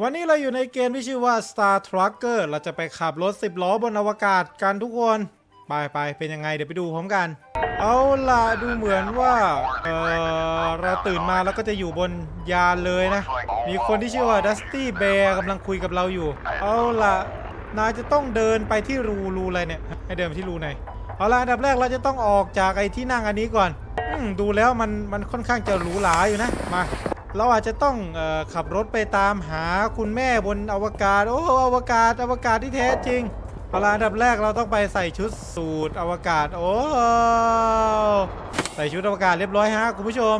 วันนี้เราอยู่ในเกมที่ชื่อว่า Star Trucker เราจะไปขับรถ 10 ล้อบนอวกาศกันทุกคน ไปไปเป็นยังไงเดี๋ยวไปดูพร้อมกัน เอาล่ะดูเหมือนว่า เออเราตื่นมาแล้วก็จะอยู่บนยานเลยนะ มีคนที่ชื่อว่า Dusty Bear กำลังคุยกับเราอยู่ เอาล่ะ นายจะต้องเดินไปที่รูรูอะไรเนี่ย ให้เดินไปที่รูไหน เอาล่ะอันดับแรกเราจะต้องออกจากไอ้ที่นั่งอันนี้ก่อนอดูแล้วมันมันค่อนข้างจะหรูหราอยู่นะ มา เราอาจจะต้องออขับรถไปตามหาคุณแม่บนอวกาศ โอ้อวกาศอวกาศที่แท้จริงเอาล่ะอันดับแรกเราต้องไปใส่ชุดสูทอวกาศ โอ้ใส่ชุดอวกาศเรียบร้อยฮะคุณผู้ชม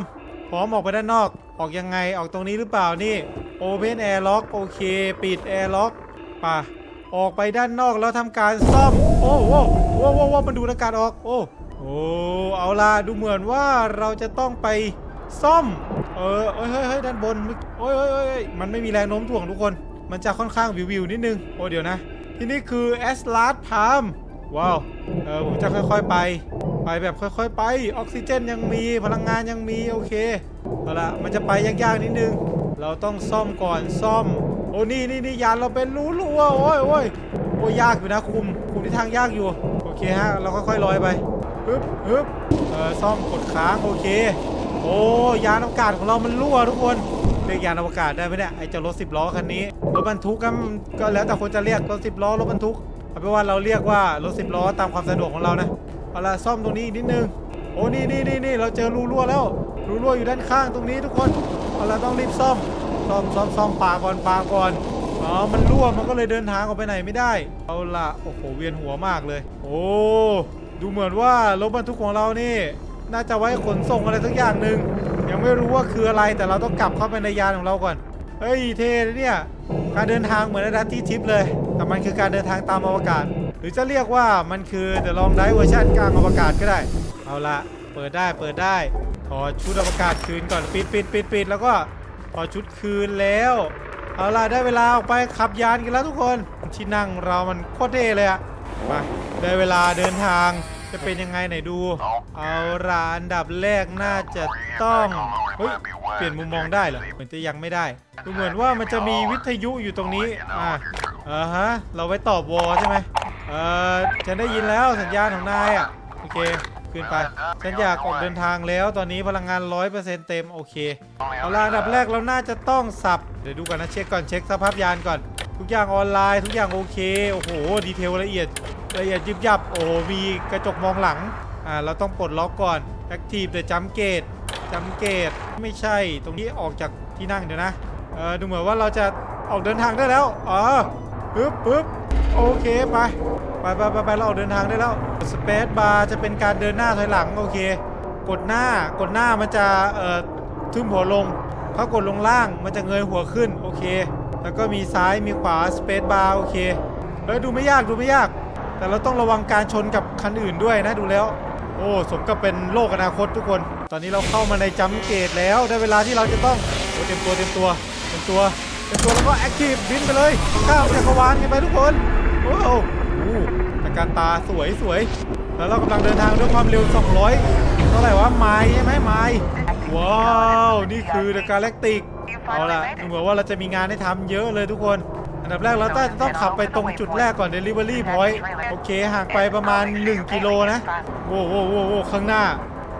พร้อมออกไปด้านนอก ออกยังไงออกตรงนี้หรือเปล่านี่ Open Air Lock โอเค ปิด Air Lock ป่ะออกไปด้านนอกแล้วทำการซ่อมโอ้โหโอ้โหโอ้โหมันดูดอากาศออก โอ้โอ้เอาล่ะดูเหมือนว่าเราจะต้องไป ซ่อม เออเอ้ยเฮ้ยเฮ้ยด้านบนโอ้ยเฮ้ยเฮ้ยเฮ้ยมันไม่มีแรงโน้มถ่วงทุกคน มันจะค่อนข้างวิววิวนิดนึง โอ้เดี๋ยวนะ ที่นี่คือแอสลาดพามว้าว เออผมจะค่อยๆไป ไปแบบค่อยๆไป ออกซิเจนยังมี พลังงานยังมี โอเค เอาละมันจะไปยากๆนิดนึง เราต้องซ่อมก่อน ซ่อม โอ้นี่นี่นี่ยานเราเป็นรูรั่วโอ้ยโอ้ยโอ้ยยากอยู่นะคุม คุมที่ทางยากอยู่ โอเคฮะ เราค่อยๆลอยไป ฮึบฮึบเออซ่อมกดค้าง โอเค โอ้ยานอวกาศของเรามันรั่วทุกคนเรียกยานอวกาศได้ไหมเนี่ยไอ้เจ้ารถสิบล้อคันนี้รถบรรทุกก็ก็แล้วแต่คนจะเรียกรถสิบล้อรถบรรทุกเอาเป็นว่าเราเรียกว่ารถสิบล้อตามความสะดวกของเรานะเอาล่ะซ่อมตรงนี้อีกนิดนึงโอ้นี่นี่นี่นี่เราเจอรูรั่วแล้วรูรั่วอยู่ด้านข้างตรงนี้ทุกคนเอาล่ะต้องรีบซ่อมซ่อมซ่อมซ่อมปาก่อนปาก่อนอ๋อมันรั่วมันก็เลยเดินทางออกไปไหนไม่ได้เอาล่ะโอ้โหเวียนหัวมากเลย โอ้ดูเหมือนว่ารถบรรทุกของเรานี่ น่าจะไว้ขนส่งอะไรสักอย่างหนึ่งยังไม่รู้ว่าคืออะไรแต่เราต้องกลับเข้าไปในยานของเราก่อน เฮ้ยเท่เนี่ยการเดินทางเหมือนในดัตตี้ทิปเลย แต่มันคือการเดินทางตามอวกาศ หรือจะเรียกว่ามันคือ The Long Dive เวอร์ชันกลางอวกาศก็ได้ เอาละเปิดได้เปิดได้ ถอดชุดอวกาศคืนก่อนปิดปิดปิดปิดแล้วก็ถอดชุดคืนแล้ว เอาล่ะได้เวลาออกไปขับยานกันแล้วทุกคนที่นั่งเรามันโคตรเท่เลยอะมาได้เวลาเดินทาง จะเป็นยังไงไหนดู เอาล่ะอันดับแรกน่าจะต้องเฮ้ยเปลี่ยนมุมมองได้เหรอเหมือนจะยังไม่ได้ดูเหมือนว่ามันจะมีวิทยุอยู่ตรงนี้อ่าอ่าฮะเราไว้ตอบวอใช่ไหมเออฉันได้ยินแล้วสัญญาณของนายอะโอเคขึ้นไปฉันอยากออกเดินทางแล้วตอนนี้พลังงาน 100%เต็มโอเคเอาล่ะอันดับแรกเราน่าจะต้องสับเดี๋ยวดูก่อนนะเช็คก่อนเช็คสภาพยานก่อน ทุกอย่างออนไลน์ทุกอย่างโอเคโอ้โหดีเทลละเอียด ละเอียดยิบยับ โอ้โห มีกระจกมองหลัง อ่า เราต้องปลดล็อกก่อน Active เดี๋ยวจัมเกตจัมเกตไม่ใช่ ตรงนี้ออกจากที่นั่งเดี๋ยวนะ เออ ดูเหมือนว่าเราจะออกเดินทางได้แล้ว อ๋อปึ๊บปึ๊บโอเคไป ไปไปไปไปเราออกเดินทางได้แล้วสเปซบาร์จะเป็นการเดินหน้าถอยหลัง โอเค กดหน้า กดหน้ามันจะ เอ่อ ทึมหัวลง ถ้ากดลงล่าง มันจะเงยหัวขึ้น โอเค แล้วก็มีซ้าย มีขวาสเปซบาร์โอเคเฮ้ยดูไม่ยาก ดูไม่ยาก แต่เราต้องระวังการชนกับคันอื่นด้วยนะดูแล้ว โอ้สมกับเป็นโลกอนาคตทุกคน ตอนนี้เราเข้ามาในจัมเกตแล้วได้เวลาที่เราจะต้องเต็มตัวเต็มตัวเต็มตัวเต็มตัวแล้วก็แอคทีฟบินไปเลยข้ามจักรวาลกันไปทุกคนโอ้โหแต่การตาสวยสวยแล้วเรากำลังเดินทางด้วยความเร็ว 200 เท่าไหร่วะไมล์ใช่ไหมไมล์ว้าว นี่คือเดอะกาแล็กติกเอาล่ะดูเหมือนว่าเราจะมีงานให้ทำเยอะเลยทุกคน อันดับแรกเราต้องต้องขับไปตรงจุดแรกก่อน Delivery Point โอเคห่างไปประมาณ 1 กิโลนะโว้โว้โว้โว้ข้างหน้า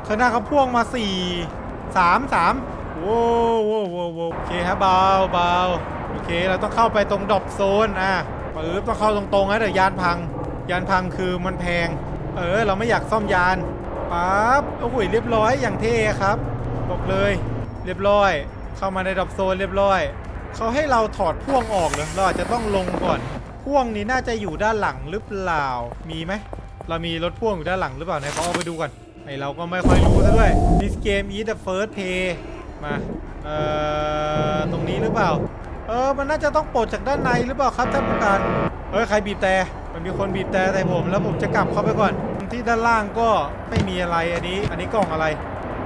ข้างหน้าเขาพ่วงมา 4 3 3โว้โว้โว้โว้โอเคฮะเบาเบาโอเคเราต้องเข้าไปตรงดรอปโซนอะปึ๊บต้องเข้าตรงๆนะเดี๋ยวยานพัง ยานพังคือมันแพง เออเราไม่อยากซ่อมยานปั๊บโอ้โหเรียบร้อยอย่างเท่ครับ บอกเลย เรียบร้อย เข้ามาในดรอปโซนเรียบร้อย เขาให้เราถอดพ่วงออกเหรอเราอาจจะต้องลงก่อน พ่วงนี้น่าจะอยู่ด้านหลังหรือเปล่า มีไหม เรามีรถพ่วงอยู่ด้านหลังหรือเปล่าไหนขอเอาไปดูก่อนไอเราก็ไม่ค่อยรู้ซะด้วย This game is the first pay มา เอ่อ ตรงนี้หรือเปล่า เออ มันน่าจะต้องปลดจากด้านในหรือเปล่าครับท่านผู้การเฮ้ย ใครบีบแต่ มันมีคนบีบแต่ใส่ผม แล้วผมจะกลับเข้าไปก่อน ที่ด้านล่างก็ไม่มีอะไร อันนี้ อันนี้กล่องอะไร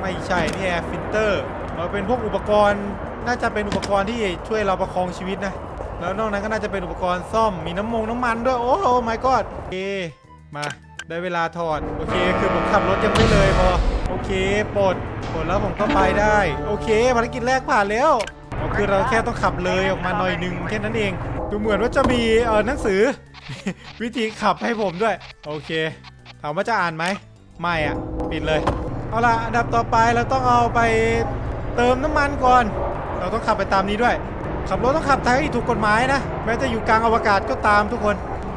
ไม่ใช่ นี่แอร์ฟิลเตอร์เราเป็นพวกอุปกรณ์ น่าจะเป็นอุปกรณ์ที่ช่วยเราประคองชีวิตนะ แล้วนอกนั้นก็น่าจะเป็นอุปกรณ์ซ่อมมีน้ำมงน้ำมันด้วย โอ้โห my god โอเค มาได้เวลาถอด โอเค คือผมขับรถยังไม่เลยพอ โอเคปลดปลดแล้วผมก็ไปได้ โอเคภารกิจแรกผ่านแล้วอ๋อคือเราแค่ต้องขับเลยออกมาหน่อยหนึ่งแค่นั้นเอง ดูเหมือนว่าจะมีเออหนังสือ วิธีขับให้ผมด้วย โอเค ถามว่าจะอ่านไหม ไม่อะปิดเลย เอาล่ะอันดับต่อไปเราต้องเอาไปเติมน้ำมันก่อน เราต้องขับไปตามนี้ด้วย ขับรถต้องขับทางที่ถูกกฎหมายนะ แม้จะอยู่กลางอวกาศก็ตามทุกคน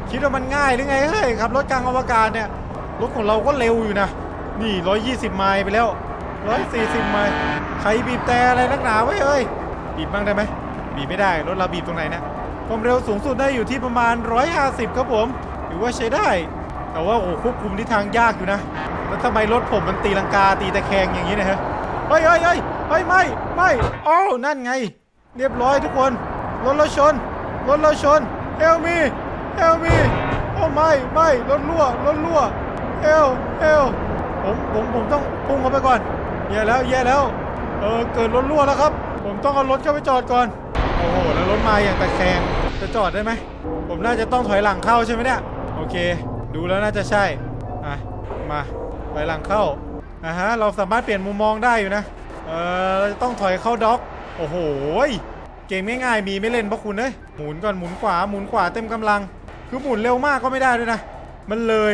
คิดว่ามันง่ายหรือไงเฮ้ยขับรถกลางอวกาศเนี่ย รถของเราก็เร็วอยู่นะ นี่ 120 ไมล์ไปแล้ว 140 ไมล์ ใครบีบแต่อะไรนักหนาไว้เอ้ย บีบบ้างได้ไหม บีบไม่ได้ รถเราบีบตรงไหนนะ ความเร็วสูงสุดได้อยู่ที่ประมาณ 150 ครับผม ถือว่าใช้ได้ แต่ว่าโอ้โหควบคุมที่ทางยากอยู่นะ แล้วทำไมรถผมมันตีลังกาตีตะแคงอย่างนี้นะฮะ เฮ้ยเฮ้ยเฮ้ย ฮ้ยไม่ไม่อ้าวนั่นไง เรียบร้อยทุกคนรถเราชนรถเราชนเฮลมีเฮลมีโอ้ไม่ไม่รถรั่วรถรั่วเฮลเฮลผมผมผมต้องพุ่งเข้าไปก่อนแย่แล้วแย่แล้วเออเกิดรถรั่วแล้วครับ ผมต้องเอารถเข้าไปจอดก่อนโอ้โหแล้วรถมาอย่างตะแคงจะจอดได้ไหมผมน่าจะต้องถอยหลังเข้าใช่ไหมเนี่ยโอเค ดูแล้วน่าจะใช่อะมาถอยหลังเข้าอะฮะเราสามารถเปลี่ยนมุมมองได้อยู่นะ เออจะต้องถอยเข้าด็อก โอ้โหเกมง่ายๆมีไม่เล่นเพราะคุณเอ้ยหมุนก่อนหมุนขวาหมุนขวาเต็มกำลัง คือหมุนเร็วมากก็ไม่ได้ด้วยนะ มันเลย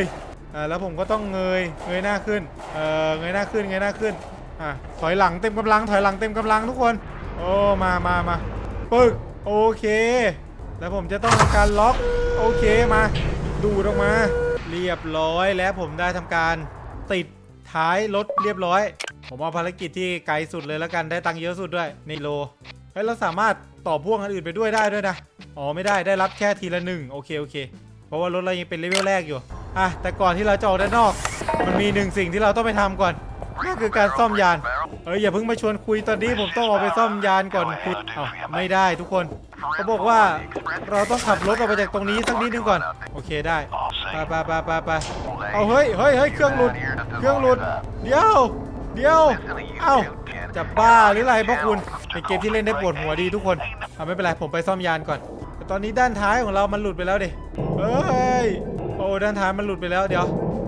อ่าแล้วผมก็ต้องเงยเงยหน้าขึ้นเออเงยหน้าขึ้นเงยหน้าขึ้นอะถอยหลังเต็มกำลัง ถอยหลังเต็มกำลังทุกคนโอ้มามามาปึกโอเค แล้วผมจะต้องทำการล็อกโอเคมาดูดออกมา เรียบร้อยและผมได้ทำการติดท้ายรถเรียบร้อย ผมเอาภารกิจที่ไกลสุดเลยแล้วกันได้ตังค์เยอะสุดด้วยในโลเฮ้ยเราสามารถต่อพ่วงอันอื่นไปด้วยได้ด้วยนะอ๋อไม่ได้ได้รับแค่ทีละหนึ่งโอเคโอเค เพราะว่ารถเรายังเป็นเลเวลแรกอยู่อะแต่ก่อนที่เราจะออกด้านนอก มันมีหนึ่งสิ่งที่เราต้องไปทำก่อนนั่นคือการซ่อมยานเอ้ยอย่าเพิ่งมาชวนคุยตอนนี้ผมต้องออกไปซ่อมยานก่อนคุยอ้าไม่ได้ทุกคนเขาบอกว่าเราต้องขับรถออกไปจากตรงนี้สักนิดนึงก่อน โอเคได้ไปไปไปไปไปเอาเฮ้ยเฮ้ยเฮ้ยเครื่องหลุด เครื่องหลุด เดี๋ยว เดี๋ยว เอ้า จะบ้าหรืออะไรพวกคุณเป็นเกมที่เล่นได้ปวดหัวดีทุกคนเอาไม่เป็นไรผมไปซ่อมยานก่อน แต่ตอนนี้ด้านท้ายของเรามันหลุดไปแล้วดิเฮ้ย โอ้ด้านท้ายมันหลุดไปแล้วเดี๋ยว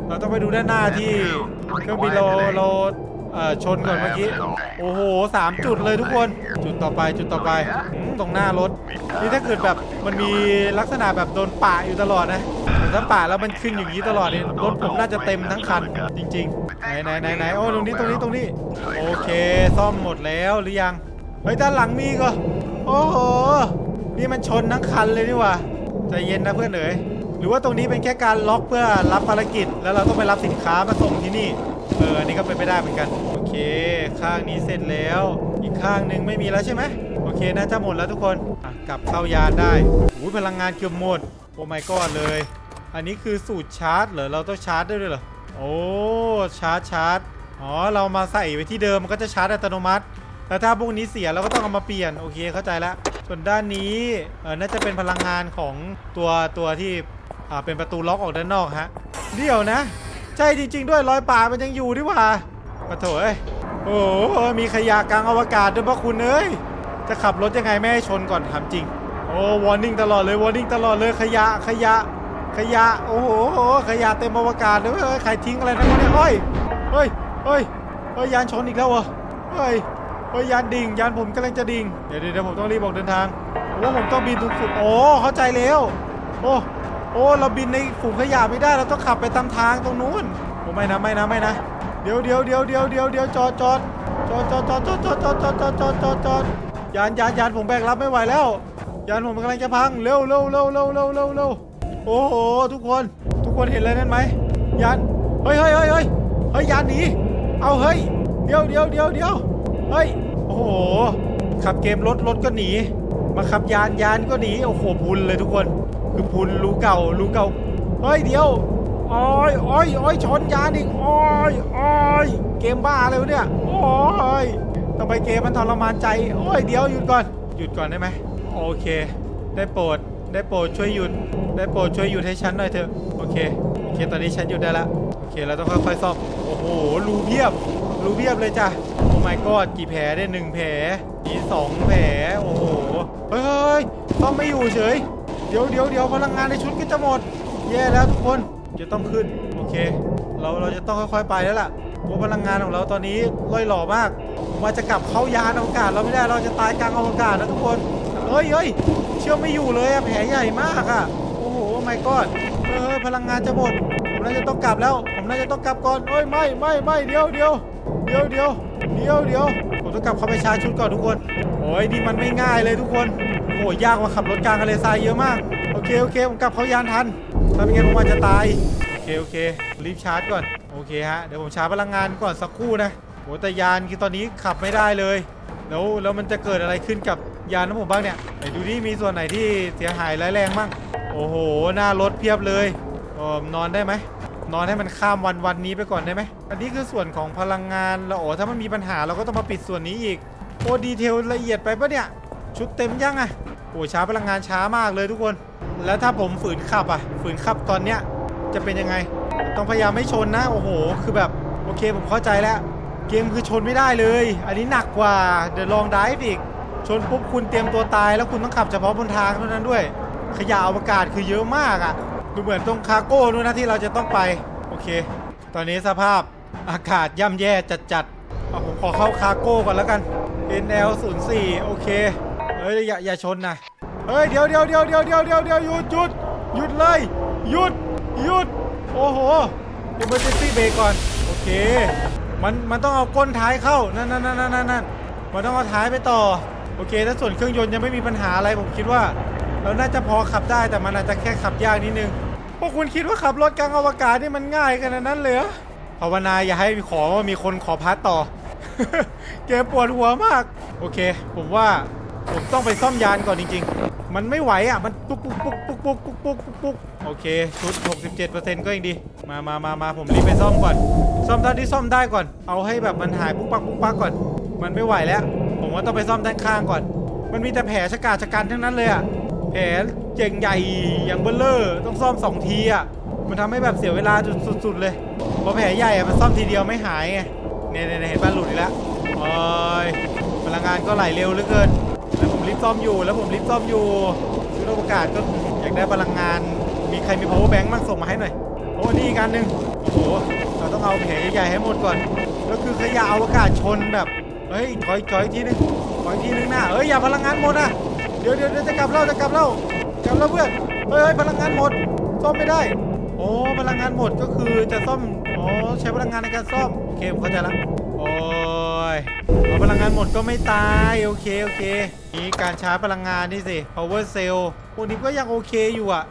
เราต้องไปดูด้านหน้าที่เครื่องบินเราเราเอ่อชนก่อนเมื่อกี้ โอ้โหสามจุดเลยทุกคน จุดต่อไปจุดต่อไป ตรงหน้ารถ นี่ถ้าเกิดแบบมันมีลักษณะแบบโดนปะอยู่ตลอดนะ ถ้าปะแล้วมันขึ้นอย่างนี้ตลอดนี่รถผมน่าจะเต็มทั้งคันจริงๆ ไหนไหนไหนไหนโอ้ตรงนี้ตรงนี้ตรงนี้ โอเค ซ่อมหมดแล้วหรือยัง เฮ้ยด้านหลังมีก็ โอ้โห นี่มันชนทั้งคันเลยนี่ว่าใจเย็นนะเพื่อนเอ๋ยหรือว่าตรงนี้เป็นแค่การล็อกเพื่อรับภารกิจ แล้วเราต้องไปรับสินค้ามาส่งที่นี่ เอออันนี้ก็เป็นไปได้เหมือนกัน โอเค ข้างนี้เสร็จแล้ว อีกข้างหนึ่งไม่มีแล้วใช่ไหมโอเคน่าจะหมดแล้วทุกคน กลับเข้ายานได้อุ้ยพลังงานเกือบหมด โอ้ my god เลย อันนี้คือสูตรชาร์จเหรอ เราต้องชาร์จได้ด้วยเหรอ โอ้ ชาร์จชาร์จ อ๋อ เรามาใส่ไว้ที่เดิมมันก็จะชาร์จอัตโนมัติ แต่ถ้าพวกนี้เสียเราก็ต้องเอามาเปลี่ยน โอเค เข้าใจแล้ว ส่วนด้านนี้ เออน่าจะเป็นพลังงานของตัวตัวที่อ่าเป็นประตูล็อกออกด้านนอกฮะ เดี๋ยวนะ ใช่จริง ๆ ด้วยรอยป่ามันยังอยู่ดีหว่าปะโถเอ้ยโอ้มีขยะกลางอวกาศด้วยพระคุณเอ้ย จะขับรถยังไงไม่ให้ชนก่อนถามจริง โอ้วอร์นิ่งตลอดเลยวอร์นิ่งตลอดเลยขยะขยะ ขยะโอ้โหขยะเต็มอวกาศเลยใครทิ้งอะไรทั้งนั้นเนี่ยเฮ้ยเฮ้ยเฮ้ยเฮ้ยยานชนอีกแล้วเหรอเฮ้ยเฮ้ยยานดิ่งยานผมกำลังจะดิ่งเดี๋ยวเดี๋ยวผมต้องรีบออกเดินทางว่าผมต้องบินถูกสุดโอ้เข้าใจแล้วโอ้โอ้เราบินในฝูงขยะไม่ได้เราต้องขับไปตามทางตรงนู้นโอ้ไม่นะไม่นะไม่นะเดี๋ยวเดี๋ยวเดี๋ยวเดี๋ยวเดี๋ยวเดี๋ยวจอดจอดจอดจอดจอดจอดจอดจอดจอดจอดจอดจอดจอดยานยานยานผมแบกรับไม่ไหวแล้ว ยานผมกำลังจะพังเร็วเร็วเร็วเร็วเร็วเร็ว โอ้โหทุกคนทุกคนเห็นอะไรนั่นไหมยานเฮ้ยเฮ้ยเฮ้ยเฮ้ยเฮ้ยยานหนีเอาเฮ้ยเดี๋ยวเดี๋ยวเดี๋ยวเดี๋ยวเฮ้ยโอ้โหขับเกมรถรถก็หนี มาขับยานยานก็หนีโอ้โหพุนเลยทุกคน คือพุนรู้เก่ารู้เก่าเฮ้ยเดี๋ยวอ้อยอ้อยอ้อยชนยานอีกอ้อยอ้อยเกมบ้าเลยวะเนี่ยอ้อยทำไมเกมมันทรมานใจอ้อยเดี๋ยวหยุดก่อนหยุดก่อนได้ไหมโอเค ได้โปรด ได้โปรดช่วยหยุด ได้โปรดช่วยหยุดให้ฉันหน่อยเถอะ โอเค โอเค ตอนนี้ฉันหยุดได้ละ โอเค เราต้องค่อยๆซ่อม โอ้โห รูเพียบ รูเพียบเลยจ้ะ โอ้ my god กี่แผลได้หนึ่งแผลมีสองแผล โอ้โหเฮ้ยเฮ้ยซ่อมไม่อยู่เฉย เดี๋ยวเดี๋ยวเดี๋ยวพลังงานในชุดก็จะหมด แย่แล้วทุกคน จะต้องขึ้น โอเค เราเราจะต้องค่อยๆไปแล้วล่ะโอ้พลังงานของเราตอนนี้ล่อยหล่อมากมาจะกลับเข้ายานอวกาศเราไม่ได้ เราจะตายกลางอวกาศนะทุกคน เฮ้ยเฮ้ยเชื่อไม่อยู่เลยอะแผลใหญ่มากอะโอ้โหไม่กอดเฮ้ยพลังงานจะหมดผมน่าจะต้องกลับแล้ว ผมน่าจะต้องกลับก่อนเฮ้ยไม่ไม่ไม่เดี๋ยวเดี๋ยวเดี๋ยวเดี๋ยวเดี๋ยวเดี๋ยวผมต้องกลับเข้าไปชาร์จชุดก่อนทุกคนโอ้ยนี่มันไม่ง่ายเลยทุกคนโอ้ยยากกว่าขับรถกลางทะเลทรายเยอะมากโอเคโอเคผมกลับเขายานทันถ้าไม่งั้นผมอาจจะตายโอเคโอเค รีบชาร์จก่อนโอเคฮะเดี๋ยวผมชาร์จพลังงานก่อนสักครู่นะโหแต่ยานคือตอนนี้ขับไม่ได้เลยแล้วแล้วมันจะเกิดอะไรขึ้นกับ ยานของผมบ้างเนี่ยไหนดูดิมีส่วนไหนที่เสียหายร้ายแรงบ้างโอ้โหหน้ารถเพียบเลยเออนอนได้ไหมนอนให้มันข้ามวันวันนี้ไปก่อนได้ไหมอันนี้คือส่วนของพลังงานแล้วโอ้ถ้ามันมีปัญหาเราก็ต้องมาปิดส่วนนี้อีกโอ้ดีเทลละเอียดไปปะเนี่ยชุดเต็มยังอะโอ้ช้าพลังงานช้ามากเลยทุกคน แล้วถ้าผมฝืนขับอะฝืนขับตอนเนี้ยจะเป็นยังไง ต้องพยายามไม่ชนนะ โอ้โห คือแบบโอเคผมเข้าใจแล้ว เกมคือชนไม่ได้เลย อันนี้หนักกว่าเดี๋ยวลองได้อีก ชนปุ๊บคุณเตรียมตัวตายแล้วคุณต้องขับเฉพาะบนทางเท่านั้นด้วย ขยะอวกาศคือเยอะมากอะ่ะ ดูเหมือนตรงคาร์โก้ด้วยนะที่เราจะต้องไป โอเค ตอนนี้สภาพอากาศย่ำแย่จัดๆเอาผมขอเข้าคาร์โก้ก่อนแล้วกัน NL 0 4 โอเค เฮ้ยอย่าอย่าชนนะเฮ้ยเดี๋ยวเดี๋ยวเดี๋ยวเดี๋ยวเดี๋ยวเดี๋ยวเดี๋ยวหยุดหยุดหยุดเลยหยุดหยุดโอ้โห emergency brake ก่อนโอเค มันมันต้องเอาก้นท้ายเข้านั่นนั่นนั่นนั่นนั่นมันต้องเอาท้ายไปต่อ อเคถ้าส่วนเครื่องยนต์ยังไม่มีปัญหาอะไรผมคิดว่า เราน่าจะพอขับได้แต่มันอาจจะแค่ขับยากนิดนึงพวกคุณคิดว่าขับรถกลางอวกาศนี่มันง่ายขนาดนั้นเลยภาวนาอย่าให้ขอว่ามีคนขอพาร์ตต่อเกมปวดหัวมาก โอเค ผมว่าผมต้องไปซ่อมยานก่อนจริง ๆ มันไม่ไหวอะ มันปุ๊กปุ๊กปุ๊กปุ๊กปุ๊กปุ๊กปุ๊กปุ๊กปุ๊กโอเค ชุด 67%ก็ยังดี มามามามาผมรีบไปซ่อมก่อน ซ่อมเท่าที่ซ่อมได้ก่อน เอาให้แบบมันหายปุ๊กปักปุ๊กปักก่อน มันไม่ไหวแล้ว ผมว่าต้องไปซ่อมด้านข้างก่อน มันมีแต่แผลชะกาชะกันทั้งนั้นเลยอะแผลเจงใหญ่อย่างเบลเลอร์ต้องซ่อมสองทีอะมันทำให้แบบเสียเวลาสุดๆเลยพราะแผลใหญ่อะมันซ่อมทีเดียวไม่หายไงเนี่ยเห็นบ้านหลุดอีกแล้วโอ้ยพลังงานก็ไหลเร็วเหลือเกิน แล้วผมรีบซ่อมอยู่ แล้วผมรีบซ่อมอยู่ชุดอวกาศก็อยากได้พลังงาน มีใครมี power bank บ้างส่งมาให้หน่อย โอ้นี่อีกอันหนึ่งโอ้โห เราต้องเอาแผลใหญ่ๆให้หมดก่อน แล้วคือขยะอวกาศชนแบบ เฮ้ยถอยถอยอีกทีนึงถอยอีกทีนึงน้าเฮ้ยอย่าพลังงานหมดอะเดี๋ยวเดี๋ยวเดี๋ยวจะกลับแล้วจะกลับแล้วกลับแล้วเพื่อนเฮ้ยเฮ้ยพลังงานหมดซ่อมไม่ได้โอ้พลังงานหมดก็คือจะซ่อมอ๋อใช้พลังงานในการซ่อมโอเคผมเข้าใจแล้วโอ้ยเอาพลังงานหมดก็ไม่ตายโอเคโอเคนี่การชาร์จพลังงานนี่สิ power cell พวกนี้ก็ยังโอเคอยู่อะ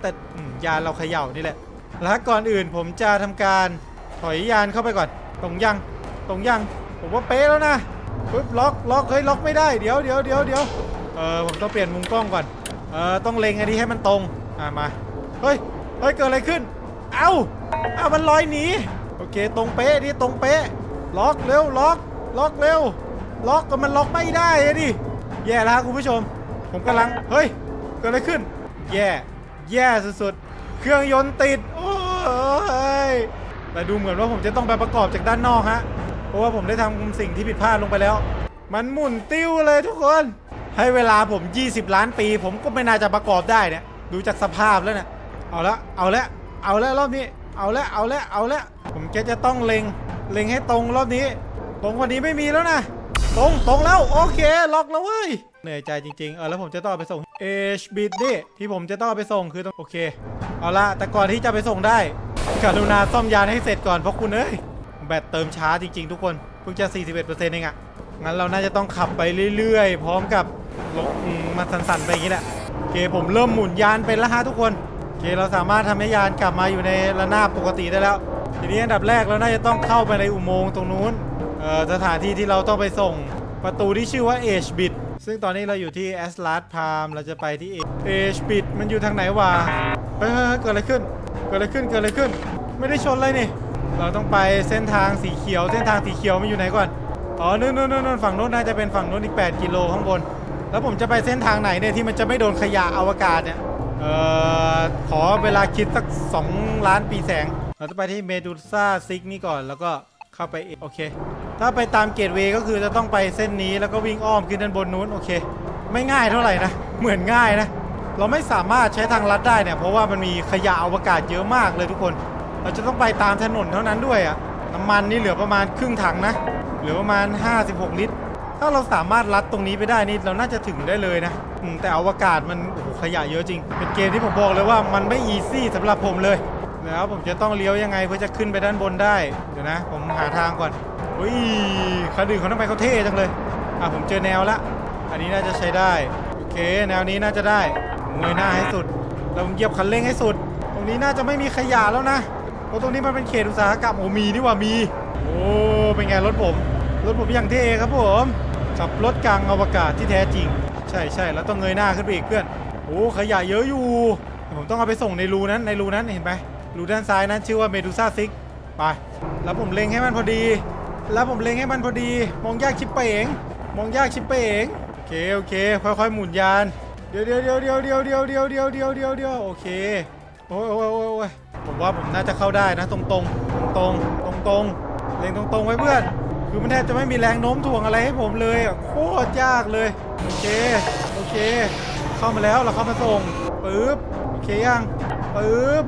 แต่ยานเราเขย่านี่แหละแล้วก่อนอื่นผมจะทำการถอยยานเข้าไปก่อนตรงยังตรงยัง ผมว่าเป๊ะแล้วนะปึ๊บล็อกล็อกเฮ้ยล็อกไม่ได้เดี๋ยวเดี๋ยวเดี๋ยวเดี๋ยวเออผมต้องเปลี่ยนมุมกล้องก่อนเออต้องเล็งอันนี้ให้มันตรงอ่ามาเฮ้ยเฮ้ยเกิดอะไรขึ้น เอ้าเอ้ามันลอยหนีโอเคตรงเป๊ะดิตรงเป๊ะล็อกเร็วล็อกล็อกเร็วล็อกก็มันล็อกไม่ได้อะดิแย่แล้วคุณผู้ชม ผมกำลังเฮ้ยเกิดอะไรขึ้น แย่แย่สุดๆเครื่องยนต์ติดโอ้ยแต่ดูเหมือนว่าผมจะต้องไปประกอบจากด้านนอกฮะ เพราะว่าผมได้ทำสิ่งที่ผิดพลาดลงไปแล้ว มันหมุนติ้วเลยทุกคน ให้เวลาผม 20 ล้านปี ผมก็ไม่น่าจะประกอบได้เนี่ย ดูจากสภาพแล้วเนี่ยเอาละเอาละเอาละรอบนี้ เอาละเอาละเอาละผมแค่จะต้องเล็งเล็งให้ตรงรอบนี้ ตรงกว่านี้ไม่มีแล้วนะตรงตรงแล้วโอเคล็อกแล้วเว้ยเหนื่อยใจจริงๆเออแล้วผมจะต้องไปส่ง H b i t นี่ที่ผมจะต้องไปส่งคือตรงโอเค เอาละแต่ก่อนที่จะไปส่งได้กรุณาซ่อมยานให้เสร็จก่อนเพราะคุณเอ้ย แบตเติมช้าจริง ๆ ทุกคน เพิ่งจะ 41%เองอะงั้นเราน่าจะต้องขับไปเรื่อย ๆ พร้อมกับลงมมันสั่นๆไปอย่างนี้แหละโอเคผมเริ่มหมุนยานเป็นแล้วฮะทุกคนโอเคเราสามารถทำให้ยานกลับมาอยู่ในระนาบปกติได้แล้ว ทีนี้อันดับแรกเราน่าจะต้องเข้าไปในอุโมงค์ตรงนู้นเอ่อสถานที่ที่เราต้องไปส่งประตูที่ชื่อว่า H bit ซึ่งตอนนี้เราอยู่ที่ a s l a t Palm เราจะไปที่ H bit มันอยู่ทางไหนวะเฮ้ยเกิดอะไรขึ้น เกิดอะไรขึ้นเกิดอะไรขึ้น ไม่ได้ชนเลยนี่ เราต้องไปเส้นทางสีเขียว เส้นทางสีเขียวมันอยู่ไหนก่อน อ๋อนู่นนู่นนู่นฝั่งนู้นน่าจะเป็นฝั่งนู้นอีก 8 กิโลข้างบน แล้วผมจะไปเส้นทางไหนเนี่ยที่มันจะไม่โดนขยะอวกาศเนี่ย เอ่อ ขอเวลาคิดสัก 2 ล้านปีแสง เราจะไปที่เมดูซ่าซิกนี่ก่อนแล้วก็เข้าไปเอโอเค ถ้าไปตามเกตเวย์ก็คือจะต้องไปเส้นนี้แล้วก็วิ่งอ้อมขึ้นด้านบนนู้นโอเค ไม่ง่ายเท่าไหร่นะ เหมือนง่ายนะ เราไม่สามารถใช้ทางลัดได้เนี่ยเพราะว่ามันมีขยะอวกาศเยอะมากเลยทุกคน เราจะต้องไปตามถนนเท่านั้นด้วยอะ่ะน้ำมันนี่เหลือประมาณครึ่งถังนะ เหลือประมาณ 56 ลิตร ถ้าเราสามารถลัดตรงนี้ไปได้นี่เราน่าจะถึงได้เลยนะแต่อวกาศมันโอ้โหขยะเยอะจริง เป็นเกมที่ผมบอกเลยว่ามันไม่อีซี่สำหรับผมเลยแล้วผมจะต้องเลี้ยวยังไงเพื่อจะขึ้นไปด้านบนได้ เดี๋ยวนะ ผมหาทางก่อนอุ้ยคันอื่นเขาทำไมเขาเท่จังเลย อะผมเจอแนวละ อันนี้น่าจะใช้ได้ โอเค แนวนี้น่าจะได้มเงยหน้าให้สุด แล้วผมเหยียบคันเร่งให้สุด ตรงนี้น่าจะไม่มีขยะแล้วนะ เพราะตรงนี้มันเป็นเขตอุตสาหกรรมโอ้มีนี่ว่ามี โอ้เป็นไงรถผม รถผมอย่างเท่ครับผมขับรถกลางอวกาศที่แท้จริง ใช่ใช่แล้วต้องเงยหน้าขึ้นไปอีกเพื่อนโอ้ขยะเยอะอยู่ ผมต้องเอาไปส่งในรูนั้นในรูนั้นเห็นไหมรูด้านซ้ายนั้นชื่อว่าเมดูซ่าซิกไปแล้วผมเล็งให้มันพอดี แล้วผมเล็งให้มันพอดี มองยากชิบเป๋งมองยากชิบเป๋งโอเคโอเค ค่อยๆหมุนยานเดี๋ยวเดี๋ยวเดี๋ยวเดี๋ยวเดี๋ยวเดี๋ยวเดี๋ยวเดี๋ยวเดี๋ยวเดี๋ยวเดี๋ยวโอเคโอ้ยโอ้ยโอ้ย ผมว่าผมน่าจะเข้าได้นะ ตรงตรงตรงตรงตรงเล็งตรงไว้เพื่อน คือมันแทบจะไม่มีแรงโน้มถ่วงอะไรให้ผมเลยอะโคตรยากเลยโอเคโอเค เข้ามาแล้วเราเข้ามาส่งปึ๊บโอเคยังปึ๊บ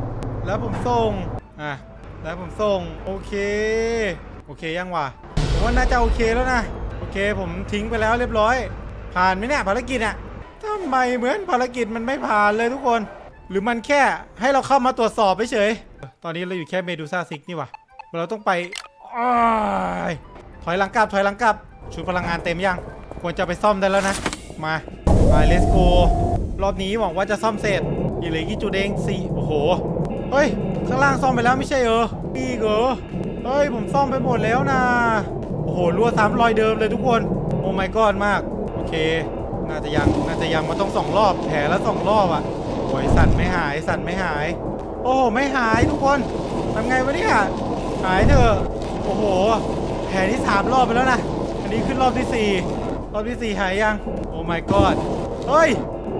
แล้วผมส่งอะแล้วผมส่งโอเคโอเคยังวะผมว่าน่าจะโอเคแล้วนะโอเคผมทิ้งไปแล้วเรียบร้อย ผ่านไหมเนี่ยภารกิจอะทำไมเหมือนภารกิจมันไม่ผ่านเลยทุกคน หรือมันแค่ให้เราเข้ามาตรวจสอบเฉยตอนนี้เราอยู่แค่เมดูซ่าซิกนี่วะเราต้องไปอถอยหลังกลับถอยหลังกลับชุดพลังงานเต็มยัง ควรจะไปซ่อมได้แล้วนะ มาไปเลสโกรอบนี้หวังว่าจะซ่อมเสร็จอีกเลือกี่จุดเองสี่โอ้โหเฮ้ย ข้างล่างซ่อมไปแล้วไม่ใช่เหรออีกเหรอเฮ้ย ผมซ่อมไปหมดแล้วนะ โอ้โหรั่วซ้ำรอยเดิมเลยทุกคน โอ้ my god มาก โอเค น่าจะยัง น่าจะยังมาต้องสองรอบ แผลแล้วสองรอบอะ โอ้ยสั่นไม่หายสั่นไม่หาย โอ้โหไม่หายทุกคนทำไงวะเนี่ยหายเถอะโอ้โหแผลที่สามรอบไปแล้วนะอันนี้ขึ้นรอบที่สี่รอบที่สี่หายยังโอ้ my god เฮ้ย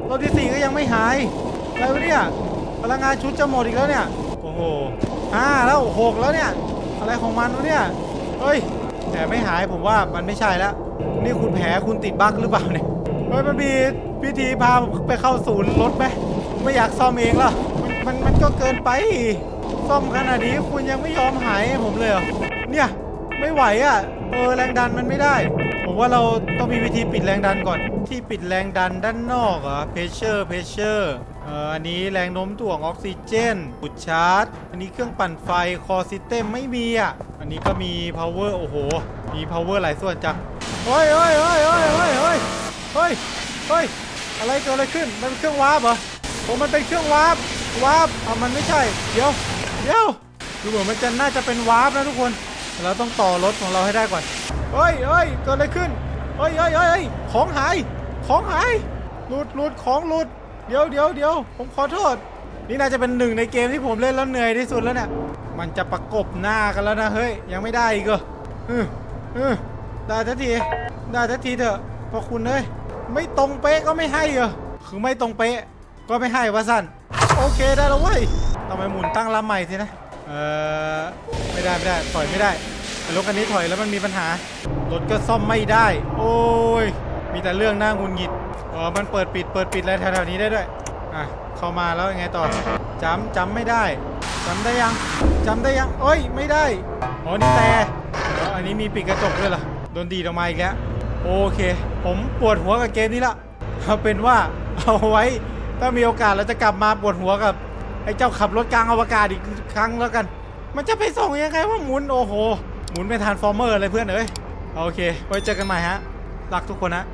รอบที่สี่ก็ยังไม่หายอะไรวะเนี่ยพลังงานชุดจะหมดอีกแล้วเนี่ยโอ้โหห้าแล้วหกแล้วเนี่ยอะไรของมันวะเนี่ยเฮ้ยแผลไม่หายผมว่ามันไม่ใช่แล้วนี่คุณแผลคุณติดบั๊กหรือเปล่าเนี่ยเฮ้ยมันมีพิธีพาไปเข้าศูนย์รถไหม ไม่อยากซ่อมเองหรอมันมันมันก็เกินไป ซ่อมขนาดนี้คุณยังไม่ยอมหายผมเลยเหรอเนี่ยไม่ไหวอะ่ะเออแรงดันมันไม่ได้ ผมว่าเราต้องมีวิธีปิดแรงดันก่อน ที่ปิดแรงดันด้านนอกอะเพเชอร์เพเชอร์เอออันนี้แรงโน้มถ่วงออกซิเจนบุดชาร์จ อันนี้เครื่องปั่นไฟคอซิสเต็มไม่มีอะอันนี้ก็มี power โอ้โห มี power หลายส่วนจังเฮ้ยเฮ้ยเฮ้ยเฮ้ยเฮ้ยเฮ้ยเฮ้ยอะไรเกิดอะไรขึ้นมันเครื่องว้าเหรอ ผมมันเป็นเครื่องวาร์ปวาร์ปอะมันไม่ใช่ เดี๋ยว เดี๋ยว ดูเหมือนมันจะน่าจะเป็นวาร์ปนะทุกคน เราต้องต่อรถของเราให้ได้ก่อนเฮ้ยเฮ้ยเกิดอะไรขึ้นเฮ้ยเฮ้ยเฮ้ยของหาย ของหาย หลุดหลุดของหลุด เดี๋ยวเดี๋ยวเดี๋ยวผมขอโทษ นี่น่าจะเป็นหนึ่งในเกมที่ผมเล่นแล้วเหนื่อยที่สุดแล้วเนี่ย มันจะประกบหน้ากันแล้วนะเฮ้ย ยังไม่ได้อีกเหรอเออเออได้ทันที ได้ทันทีเถอะพอคุณเอ้ย ไม่ตรงเป๊ะก็ไม่ให้เหรอ คือไม่ตรงเป๊ะ ก็ไม่ให้วะสั้นโอเคได้แล้วเว้ยทำไมหมุนตั้งลำใหม่สินะ เออไม่ได้ไม่ได้ถอยไม่ได้รถคันนี้ถอยแล้วมันมีปัญหารถก็ซ่อมไม่ได้ โอ้ยมีแต่เรื่องหน้าหงุนหงิดอ๋อมันเปิดปิดเปิดปิดอะไรแถวๆนี้ได้ด้วยอะเข้ามาแล้วยังไงต่อจำจำไม่ได้จำได้ยังจำได้ยังเอ้ยไม่ได้อ๋อนี่แต่อันนี้มีปิดกระจกด้วยเหรอโดนดีดออกมาอีกแล้วโอเค ผมปวดหัวกับเกมนี้ละเอาเป็นว่าเอาไว้ ถ้ามีโอกาสเราจะกลับมาปวดหัวกับไอ้เจ้าขับรถกลางอวกาศอีกครั้งแล้วกัน มันจะไปส่งยังไงว่าหมุนโอ้โห หมุนไปทานฟอร์เมอร์เลยเพื่อนเอ้ยโอเคไว้เจอกันใหม่ฮะรักทุกคนนะ